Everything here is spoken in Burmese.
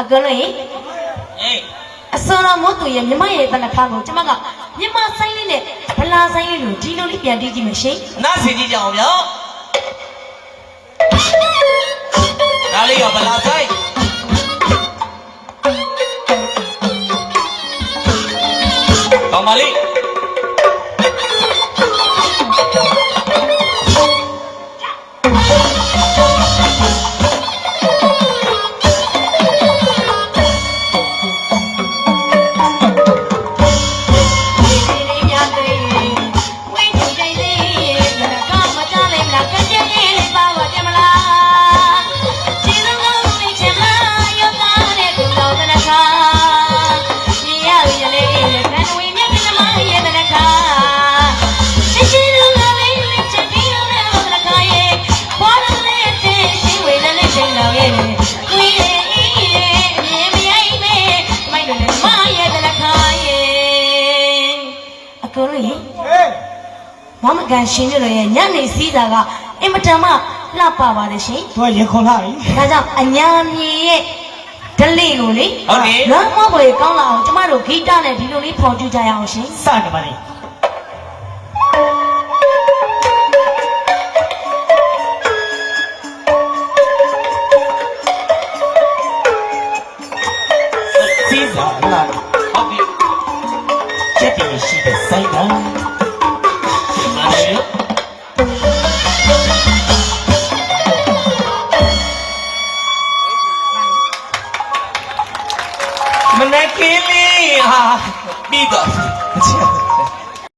အကလေးအေးအစောရမို့သူရဲ့မြမရဲ့တနခါကိုကျမကမြမဆိုင်လေးနဲ့ဗလာဆိုင်လေးကိုဒီလိုလေးပြန်တီးကြည့်မယ်ရှင်နားစီကြည့်ကြအောင်ဗျာဒါလေးရောဗလာဆိုင်ကောင်းပါလိဒီ အကူလေးမမကန်ရှင်တို့ရဲ့ညနေစည်းစာကအင်မတန်မှလှပပါတယ်ရှင်သူကရေခွန်လာပြီ။ဒါကြောင့်အညာမြေရဲ့ဒလိကိုလေဟုတ်တယ်လမ်းမောက်ပေါ်ကောင်းလာအောင်ကျမတို့ဂီတနဲ့ဒီလိုလေးဖော်ကျူကြရအောင်ရှင်စတယ်ပါလေစီးစာလာ ကျက်တင်ရှိတဲ့စိုက်တော်မာနေမနက်ကင်းလေးဟာပြီးတော့